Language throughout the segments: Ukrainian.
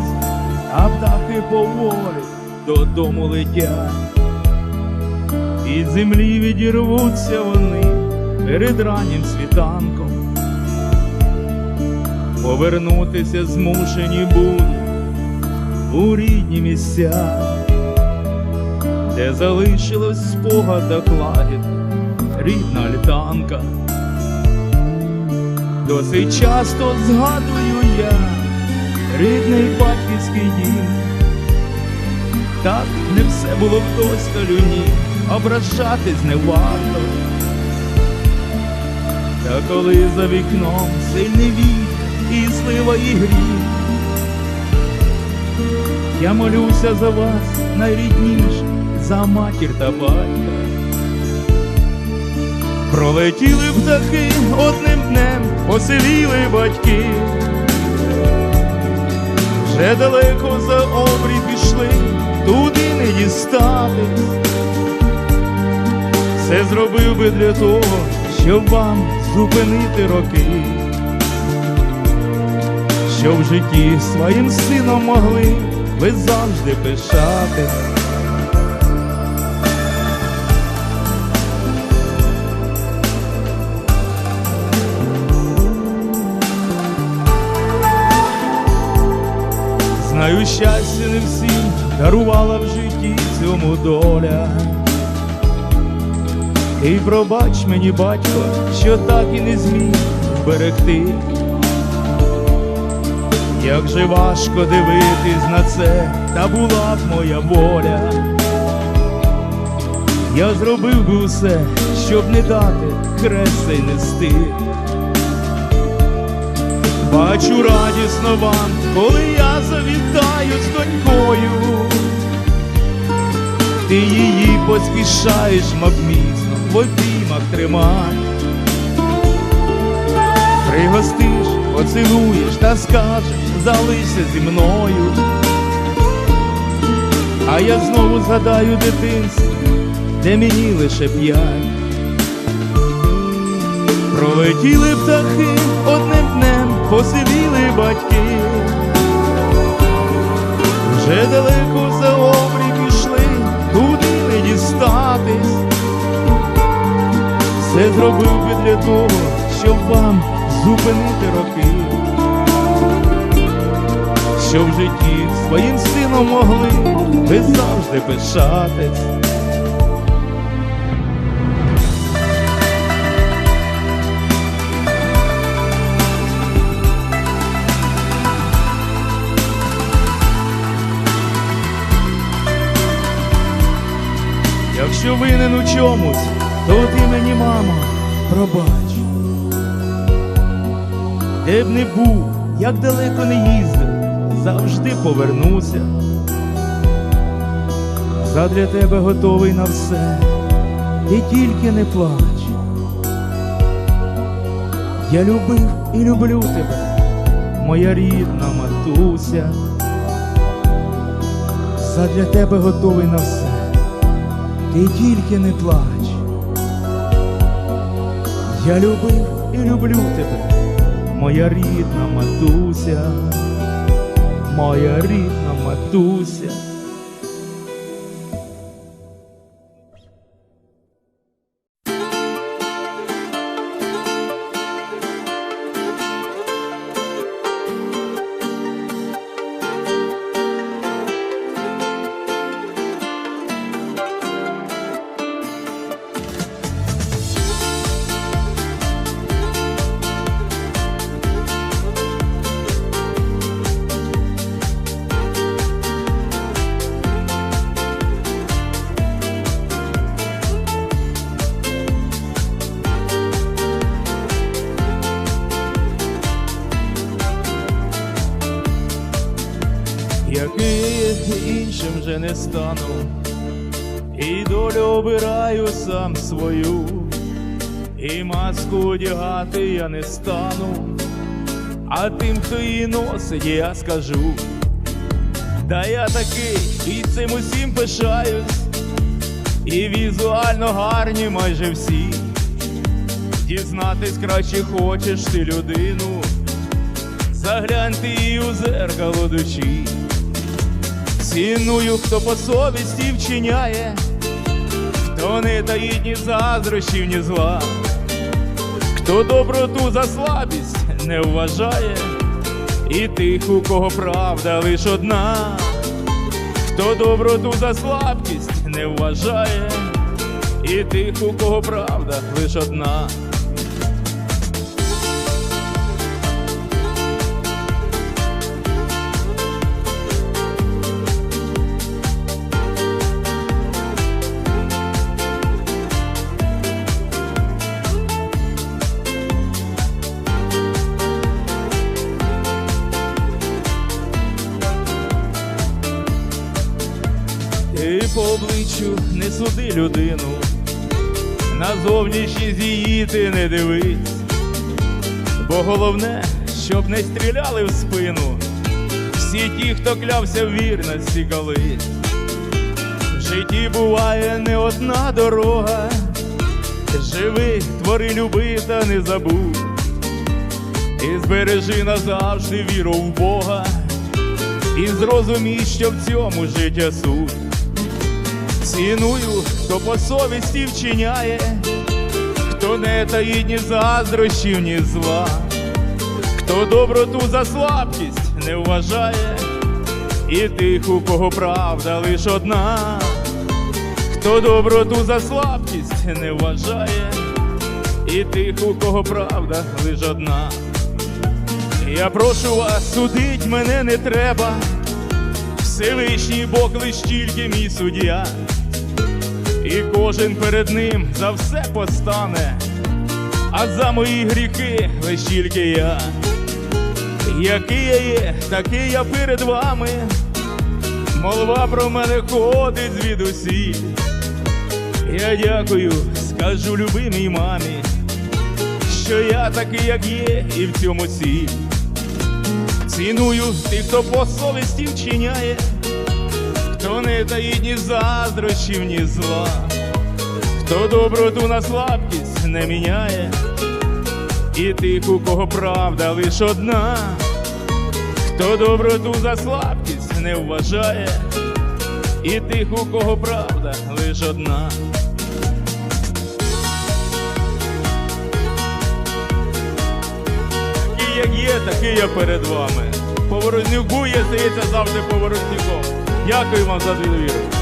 чи а птахи поволі додому летять. Від землі відірвуться вони перед раннім світанком. Повернутися змушені будуть у рідні місця, де залишилось в спогадах лагід рідна альтанка. Досить часто згадую я рідний батьківський дім. Так не все було в той сталюні, ображатись не варто. Та коли за вікном сильний вітер і слива і гріх, я молюся за вас найрідніше, за матір та батька. Пролетіли птахи одним днем, поселіли батьки. Вже далеко за обрій пішли, туди не дістатись. Все зробив би для того, щоб вам зупинити роки, щоб в житті своїм сином могли ви завжди пишатись. Знаю, щастя не всім дарувала в житті цьому доля. І пробач мені, батько, що так і не зміг зберегти. Як же важко дивитись на це, та була б моя воля. Я зробив би все, щоб не дати хрест цей нести. Бачу радісно вам, коли я завітаю з донькою. Ти її поспішаєш, мав міцно, в обіймах тримай. Пригостиш, поцілуєш та скажеш, залишся зі мною. А я знову згадаю дитинство, де мені лише п'ять. Пролетіли птахи одним днем, посивіли батьки. Вже далеко за обрій пішли, туди не дістатись. Все зробив би для того, щоб вам зупинити роки. Щоб в житті своїм сином могли ви завжди пишатись. Якщо винен у чомусь, то ти мені, мамо, пробач. Де б не був, як далеко не їздив, завжди повернуся. Задля тебе готовий на все, ти тільки не плач. Я любив і люблю тебе, моя рідна матуся. Задля тебе готовий на все ти тільки не плач. Я любив і люблю тебе, моя рідна матуся, моя рідна матуся. Іншим вже не стану, і долю обираю сам свою, і маску одягати я не стану, а тим, хто її носить, я скажу. Та я такий і цим усім пишаюсь, і візуально гарні майже всі. Дізнатись краще хочеш ти людину, загляньте і у зеркало душі. Ціную, хто по совісті вчиняє, хто не таїть ні заздрощів, ні зла, хто доброту за слабість не вважає, і тих, у кого правда лиш одна, хто доброту за слабкість не вважає, і тих, у кого правда лиш одна. Ти по обличчю не суди людину, на зовнішність її ти не дивись, бо головне, щоб не стріляли в спину. Всі ті, хто клявся в вірності колись. В житті буває не одна дорога, живи, твори, люби та не забудь, і збережи назавжди віру в Бога, і зрозумій, що в цьому життя суть. Ціную, хто по совісті вчиняє, хто не таїть ні заздрощів, ні зла, хто доброту за слабкість не вважає, і тих, у кого правда лиш одна, хто доброту за слабкість не вважає, і тих, у кого правда лиш одна. Я прошу вас, судить мене не треба. Всевишній Бог лиш тільки мій суддя, і кожен перед ним за все постане, а за мої гріхи лиш тільки я. Який я є, такий я перед вами. Молва про мене ходить звідусіль. Я дякую, скажу любимій мамі, що я такий, як є, і в цьому ціль. Ціную тих, хто по совісті вчиняє, хто не таїть ні заздрощів, ні зла, хто доброту на слабкість не міняє, і тих, у кого правда лиш одна, хто доброту за слабкість не вважає, і тих, у кого правда лиш одна. Як є, такий я перед вами. Поворознюк бує, здається, завжди поворознюком. Дякую вам за довіру.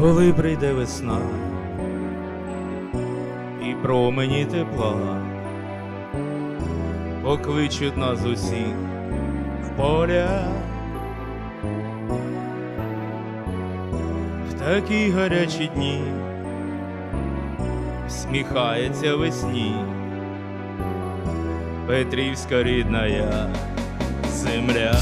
Коли прийде весна. І промені тепла, покличуть нас усіх в поля, в такі гарячі дні сміхається весні, Петрівська рідна земля.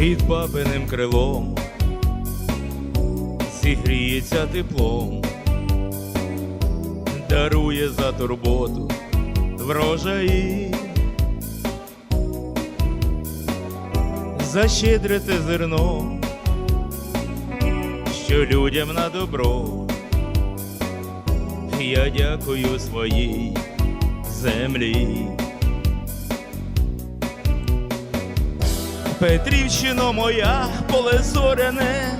Під бабиним крилом зігріється теплом, дарує за турботу врожаї, за щедре те зерно, що людям на добро. Я дякую своїй землі. Петрівщино моя, поле зоряне,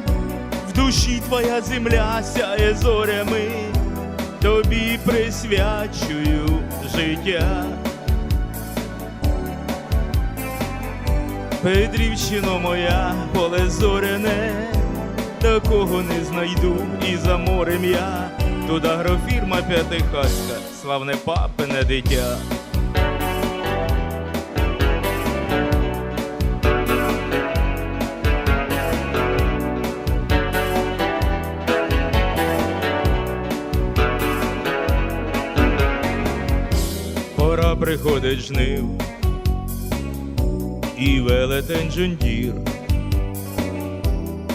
в душі твоя земля сяє зорями, тобі присвячую життя. Петрівщино моя, поле зоряне, такого не знайду і за морем я, тут агрофірма п'ятихатська, славне папине дитя. Приходить жнив і велетень джундір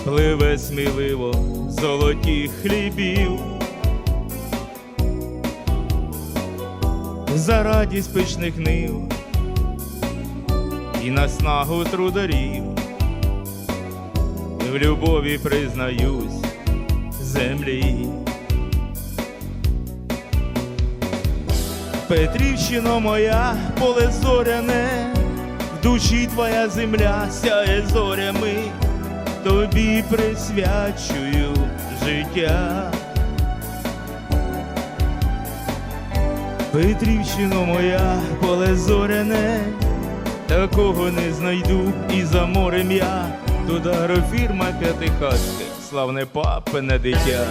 пливе сміливо золоті хлібів. За радість пишних нив і наснагу трударів, в любові признаюсь землі. Петрівщино моя, поле зоряне, в душі твоя земля сяє зорями, тобі присвячую життя. Петрівщино моя, поле зоряне, такого не знайду і за морем я, тут агрофірма п'ятихатська, славне папине дитя.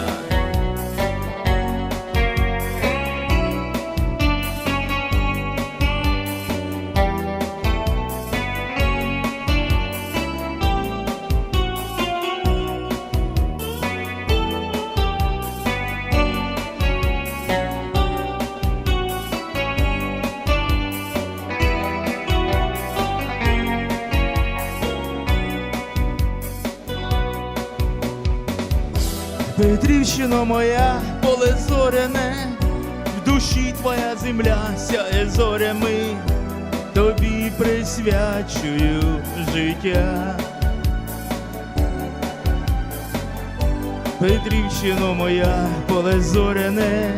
Петрівщино моя, поле зоряне, в душі твоя земля сяє зорями, тобі присвячую життя. Петрівщино моя, поле зоряне,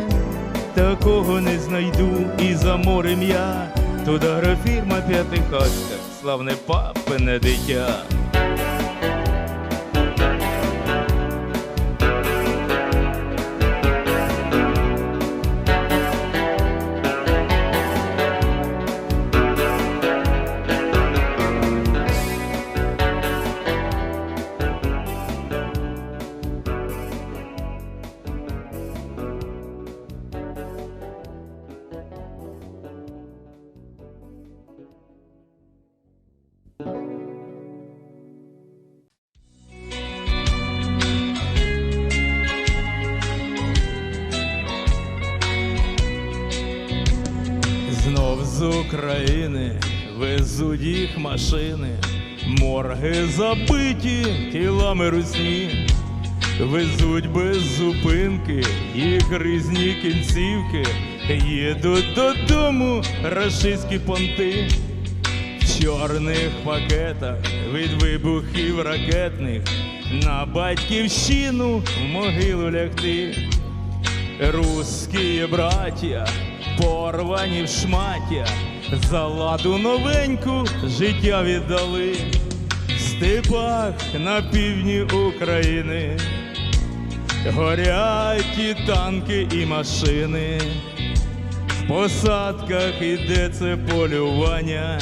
такого не знайду і за морем я, тут агрофірма п'ятихатська, славне папине дитя. Їх машини, морги забиті тілами русні, везуть без зупинки їх різні кінцівки, їдуть додому рашистські понти. В чорних пакетах від вибухів ракетних на батьківщину в могилу лягти. Русські браття, порвані в шмаття, за ладу новеньку життя віддали в степах на півдні України. Горять і танки, і машини, в посадках це полювання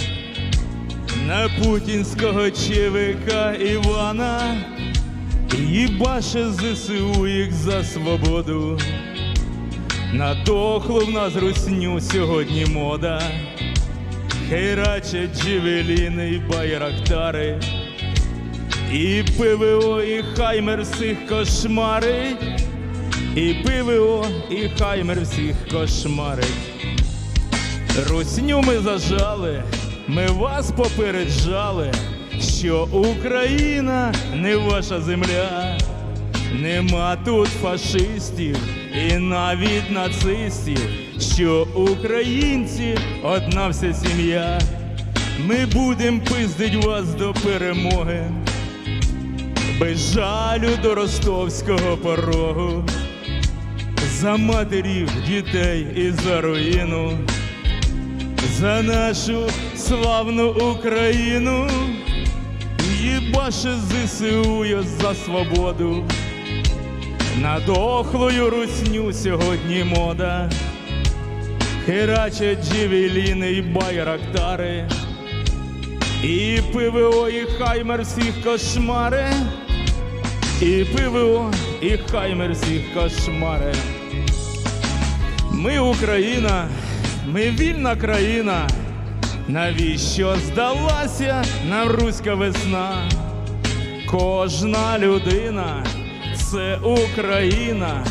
на путінського чевика Івана. Їбаше ЗСУ їх за свободу. Надохлу в нас русню сьогодні мода, хейрачать джевеліни і байрактари, і ПВО, і хаймер всіх кошмарить, і ПВО, і хаймер всіх кошмарить. Русню ми зажали, ми вас попереджали, що Україна не ваша земля, нема тут фашистів і навіть нацистів, що українці одна вся сім'я. Ми будем пиздить вас до перемоги, без жалю до ростовського порогу, за матерів, дітей і за руїну. За нашу славну Україну, їбаше ЗСУ я за свободу, на дохлою русню сьогодні мода, херачать джевеліни і байрактари, і ПВО, і хаймер всіх кошмари, і ПВО, і хаймер всіх кошмари. Ми Україна, ми вільна країна. Навіщо здалася нам руська весна? Кожна людина це Україна.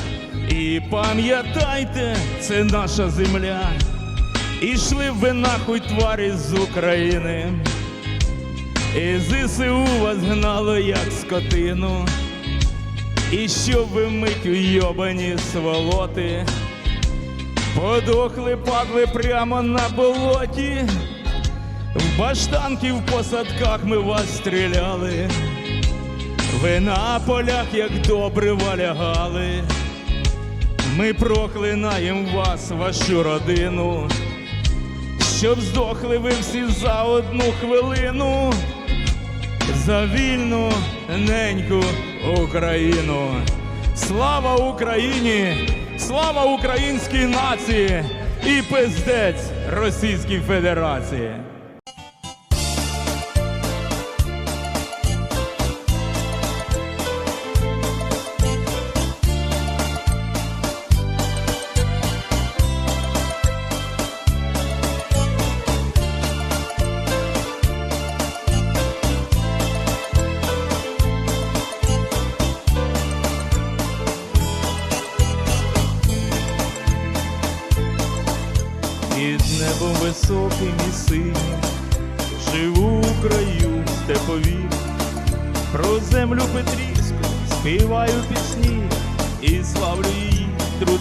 І пам'ятайте, це наша земля. Ішли ви нахуй тварі з України. І ЗСУ вас гнало, як скотину. І щоб ви мить уйобані сволоти, подохли, падли прямо на болоті. В баштанки в посадках ми вас стріляли. Ви на полях, як добре валягали. Ми проклинаємо вас, вашу родину, щоб здохли ви всі за одну хвилину за вільну неньку Україну. Слава Україні! Слава українській нації і пиздець Російській Федерації!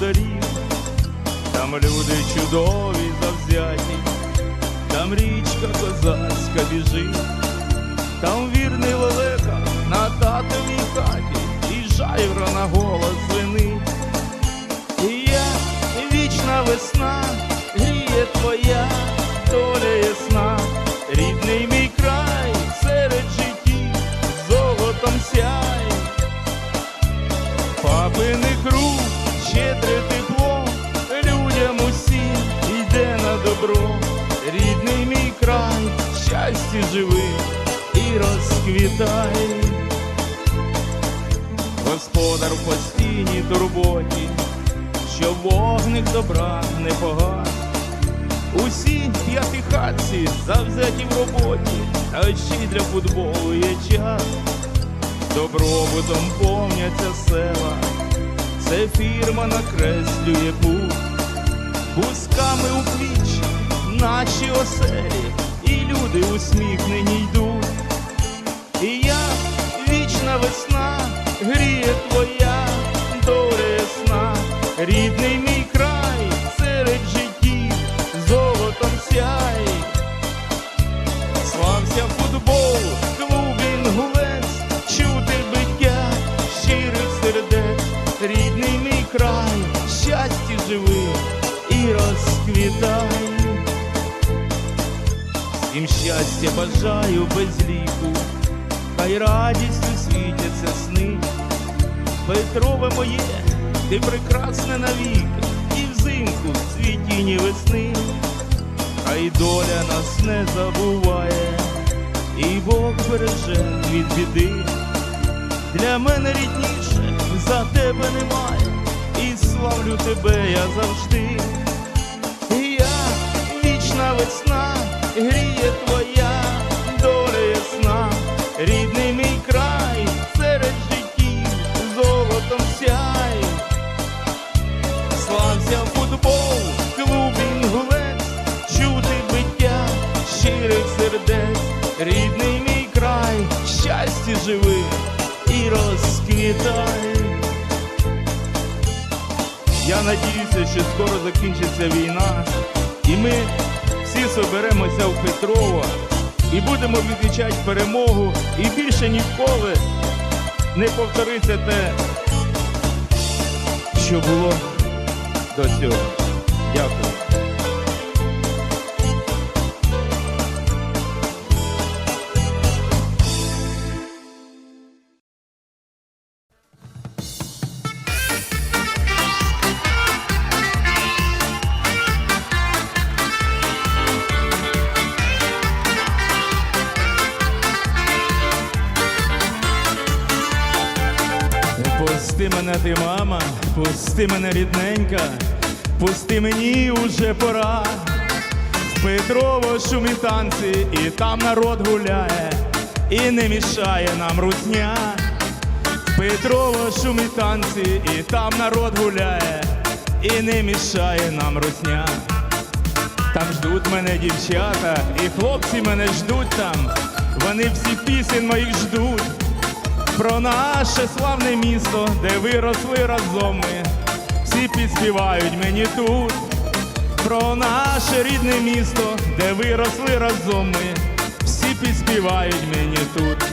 Трударів. Там люди чудові завзяті, там річка козацька біжить, там вірний лелека на татовій хаті, і жайвра на голос звенить. І я вічна весна, гріє твоя доля ясна, рідний добро, рідний мій край, щастя живи і розквітай. Господар в постійній турботі, що вогник добра не погас. Усі п'ятихатці завзяті в роботі, а ще й для футболу є час. Добробутом повняться села, це фірма накреслює путь, кусками у пліч наші оселі, і люди усміхнені йдуть. І я вічна весна, гріє твоя доля ясна, рідний мій край серед життів золотом сяй. Слався футбол, клуб інгулець, чути биття щирих сердець, рідний мій край, щастя живи і розквітай. Всім щастя бажаю без ліку, хай радістю світяться сни. Петрове моє, ти прекрасне навік, і взимку в цвітінні весни, хай доля нас не забуває, і Бог береже від біди. Для мене рідніше за тебе немає, і славлю тебе я завжди. І я вічна весна, гріє твоя доля ясна, рідний мій край серед життів золотом сяй. Слався футбол, клуб інгулець, чути биття щирих сердець, рідний мій край, щастя живи і розквітай. Я надіюся, що скоро закінчиться війна, і ми всі соберемося в Петрово і будемо відмічати перемогу, і більше ніколи не повториться те, що було до цього. Дякую. Пусти мене, рідненька, Пусти мені уже пора. В Петрово шумі танці, і там народ гуляє, і не мішає нам русня. В Петрово шумі танці, і там народ гуляє, і не мішає нам русня. Там ждуть мене дівчата, і хлопці мене ждуть там. Вони всі пісень моїх ждуть. Про наше славне місто, де виросли разом ми. Всі підспівають мені тут. Про наше рідне місто, де виросли разом ми. Всі підспівають мені тут.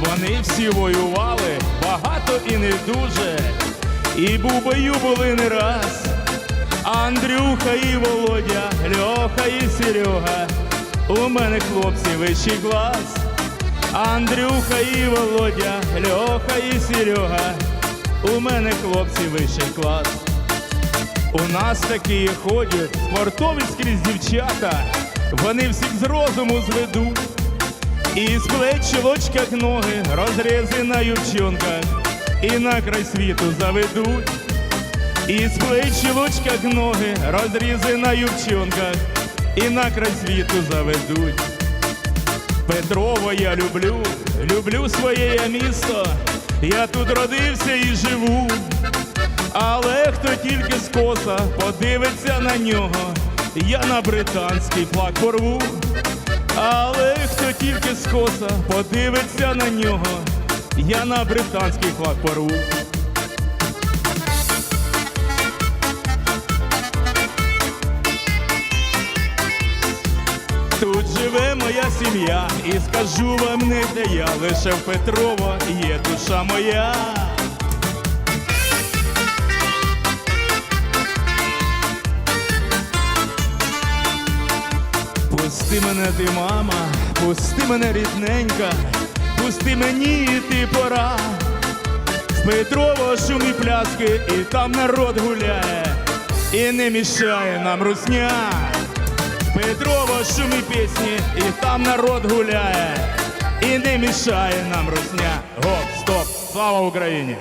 Вони всі воювали, багато і не дуже. І був бою були не раз. Андрюха і Володя, Льоха і Серега. У мене хлопці вищий клас. Андрюха і Володя, Льоха і Серега. У мене хлопці вищий клас. У нас такі ходять, спортові скрізь дівчата. Вони всіх з розуму зведуть. І з плеч чолочках ноги, розрізи на юбчонках, і на край світу заведуть. І з плеч чолочках ноги, розрізи на юбчонках, і на край світу заведуть. Петрово я люблю, люблю своє місто, я тут родився і живу. Але хто тільки скоса подивиться на нього, я на британський флаг порву. Але хто тільки скоса подивиться на нього, я на британський флаг порву. Сім'я, і скажу вам не де я, лише в Петрово є душа моя. Пусти мене ти, мама, пусти мене рідненька, пусти мені йти пора. В Петрово шумі пляски, і там народ гуляє, і не мішає нам русня. В Петрово шумі пісні, і там народ гуляє, і не мішає нам русня. Гоп, стоп, слава Україні!